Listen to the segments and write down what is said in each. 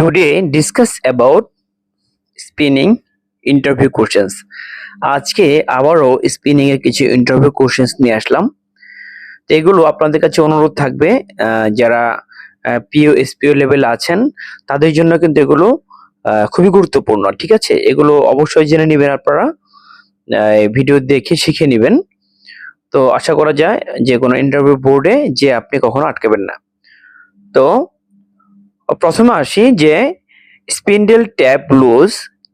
Today, discuss about spinning interview questions. আজকে আবারও spinning এর কিছু ইন্টারভিউ কোশ্চেন্স নিয়ে আসলাম। তো এগুলো আপনাদের কাছে অনুরোধ থাকবে যারা পিও এসপিও লেভেল আছেন, তাদের জন্য কিন্তু এগুলো খুবই গুরুত্বপূর্ণ, ঠিক আছে? এগুলো অবশ্যই জেনে নেবেন আপনারা ভিডিও দেখে শিখে নেবেন। তো আশা করা যায় যে কোনো ইন্টারভিউ বোর্ডে যে আপনি কখনো আটকাবেন না। তো প্রথমে আসি যে spindle tape loose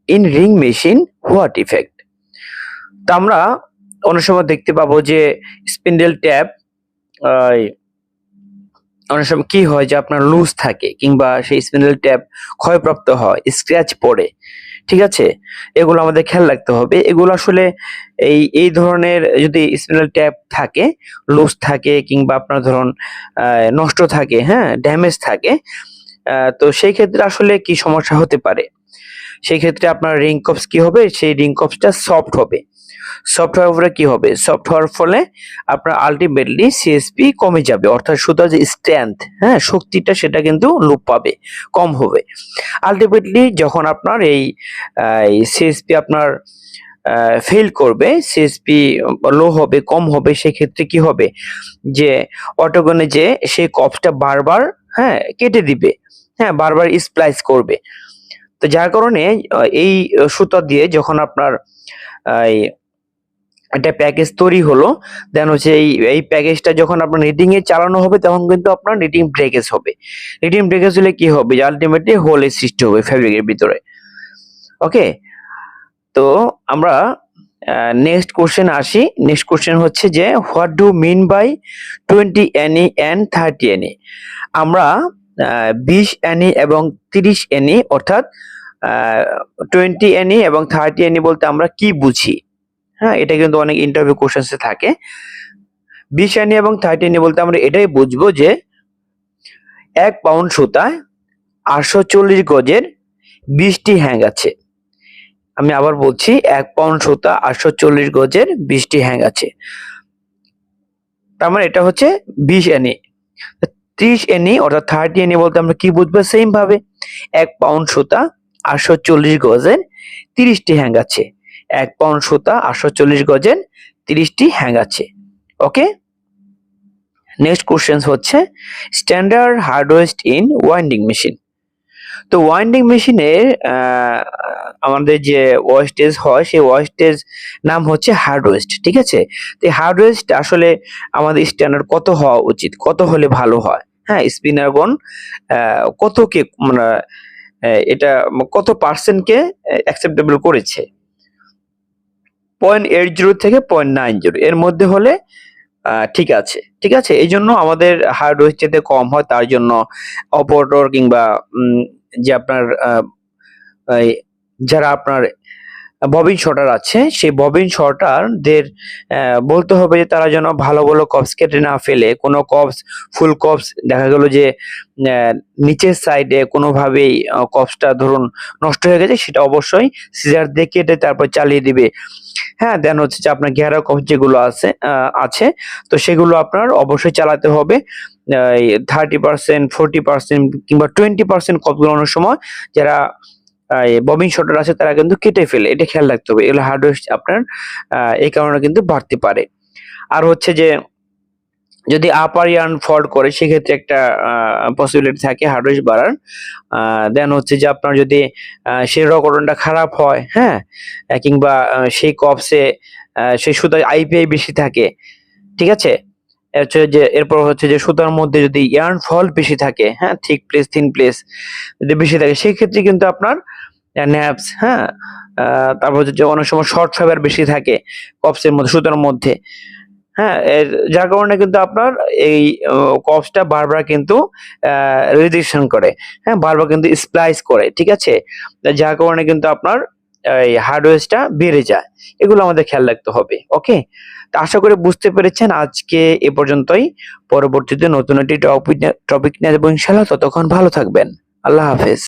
in ring machine what effect তো আমরা অনেক সময় দেখতে পাবো যে স্পিন্ডেল ট্যাপ অনেক সময় কি হয় যে আপনার লুজ থাকে কিংবা সেই স্পিন্ডেল ট্যাপ ক্ষয়প্রাপ্ত হয় স্ক্র্যাচ পড়ে, ঠিক আছে? এগুলো আমাদের খেয়াল রাখতে হবে। এগুলো আসলে এই এই ধরনের যদি স্পিন্ডেল ট্যাপ থাকে লুজ থাকে কিংবা আপনার ধরুন নষ্ট থাকে হ্যাঁ ড্যামেজ থাকে তো সেই ক্ষেত্রে আসলে কি সমস্যা হতে পারে? সেই ক্ষেত্রে আপনার রিং কপস কি হবে? সেই রিং কপসটা সফট হবে। সফট হওয়ার ফলে কি হবে? সফট হওয়ার ফলে আপনার আলটিমেটলি সিএসপি কমে যাবে। অর্থাৎ সুতার যে স্ট্রেংথ হ্যাঁ শক্তিটা সেটা কিন্তু লোপ পাবে, কম হবে। আলটিমেটলি যখন আপনার এই সিএসপি আপনার ফেল করবে সিএসপি লো হবে, কম হবে, সেক্ষেত্রে কি হবে? যে অটোগনে যে, সেই কপসটা বারবার হ্যাঁ কেটে দিবে। হ্যাঁ বারবার স্প্লাইস করবে। তো যার কারণে এই সুতা দিয়ে যখন আপনার এই একটা প্যাকেজ তৈরি হলো দেন হচ্ছে এই এই প্যাকেজটা যখন আপনার নিটিং এ চালানো হবে, তখন কিন্তু আপনার নিটিং ব্রেকেজ হবে। নিটিং ব্রেকেজ হলে কি হবে? যে আলটিমেটলি হোলের সৃষ্টি হবে ফ্যাব্রিকের ভিতরে। ওকে তো আমরা নেক্সট কোশ্চেন আসি। নেক্সট কোশ্চেন হচ্ছে যে what do mean by twenty Ne and thirty Ne আমরা বিশ এনি এবং তিরিশ এনি অর্থাৎ টোয়েন্টি এনি এবং থার্টি এনি বলতে আমরা কি বুঝি? হ্যাঁ এটা কিন্তু অনেক ইন্টারভিউ কোশ্চেন্সে থাকে। বিশ এনি এবং থার্টি এনি বলতে আমরা এটাই বুঝব যে, এক পাউন্ড সুতায় আটশো চল্লিশ গজের বিশটি হ্যাং আছে। আমি আবার বলছি, এক পাউন্ড সুতা আটশো চল্লিশ গজের বিশটি হ্যাং আছে। তার মানে এটা হচ্ছে বিশ এনি। ত্রিশ এনি অর্থাৎ থার্টি এনি বলতে আমরা কি বুঝব? সেম ভাবে এক পাউন্ড সুতা আটশো চল্লিশ গজের তিরিশটি হ্যাং আছে। এক পাউন্ড সুতা আটশো চল্লিশ গজের তিরিশটি হ্যাং আছে। ওকে নেক্সট কোশ্চেন হচ্ছে standard hard waste in winding machine তো ওয়াইন্ডিং মেশিনের আমাদের যে ওয়েস্টেজ হয়, সেই ওয়েস্টেজ নাম হচ্ছে হার্ডওয়েস্ট ঠিক আছে? তো হার্ডওয়েস্ট আসলে আমাদের স্ট্যান্ডার্ড কত হওয়া উচিত? কত হলে ভালো হয়? হ্যাঁ স্পিনারগণ কত কে মানে এটা কত পার্সেন্টকে অ্যাকসেপ্টেবল করেছে? পয়েন্ট এইট জিরো থেকে পয়েন্ট নাইন জিরো এর মধ্যে হলে ঠিক আছে ঠিক আছে? এই জন্য আমাদের হার্ডওয়ের যেতে কম হয়, তার জন্য অপারেটর কিংবা যে আপনার আহ, এই যারা আপনার ববিন শটার আছে। সেই ববিন শটারদের বলতে হবে যে তারা যেন ভালো ভালো কপস কেটে না ফেলে। কোনো কপস ফুল কপস দেখা গেল যে নিচের সাইডে কোনোভাবেই কপসটা ধরুন নষ্ট হয়ে গেছে, সেটা অবশ্যই সিজার দিয়ে কেটে তারপর চালিয়ে দিবে। হ্যাঁ দেন হচ্ছে যে আপনার ঘেরা কপস যেগুলো আছে আছে, তো সেগুলো আপনার অবশ্যই চালাতে হবে। থার্টি পার্সেন্ট ফোরটি পার্সেন্ট কিংবা টোয়েন্টি পার্সেন্ট কপগুলো অনেক সময় যারা ববিং শটার আছে, তারা কিন্তু কেটে ফেলে। এটা খেয়াল রাখতে হবে। এগুলো হার্ডওয়্যার আপনার এই কারণে কিন্তু বাড়তে পারে। আর হচ্ছে যে, যদি আপার ইয়ার্ন ফল্ট করে, সেক্ষেত্রে একটা পসিবিলিটি থাকে হার্ডওয়্যার বাড়ার। দেন হচ্ছে যে আপনার যদি সেই রকটনটা খারাপ হয় হ্যাঁ কিংবা সেই কপসে সেই সুতায় আইপিআই বেশি থাকে, ঠিক আছে? হচ্ছে যে, এরপর হচ্ছে যে সুতার মধ্যে যদি ইয়ার্ন ফল্ট বেশি থাকে হ্যাঁ থিক প্লেস থিন প্লেস যদি বেশি থাকে সেই ক্ষেত্রে কিন্তু আপনার ন্যাপস হ্যাঁ তারপর হচ্ছে যে অনেক সময় শর্ট ফাইবার বেশি থাকে কপসের মধ্যে, সুতার মধ্যে হ্যাঁ যার কারণে কিন্তু আপনার এই কপসটা বারবার কিন্তু রেজিস্ট্রেশন করে হ্যাঁ বারবার কিন্তু স্প্লাইস করে, ঠিক আছে? যার কারণে কিন্তু আপনার এই হার্ডওয়েজটা বেড়ে যায়। এগুলো আমাদের খেয়াল রাখতে হবে ওকে তো আশা করে বুঝতে পেরেছেন আজকে এ পর্যন্তই। পরবর্তীতে নতুন একটি টপিক টপিক নিয়ে যাব ইনশাল্লাহ ততক্ষণ ভালো থাকবেন। আল্লাহ হাফেজ।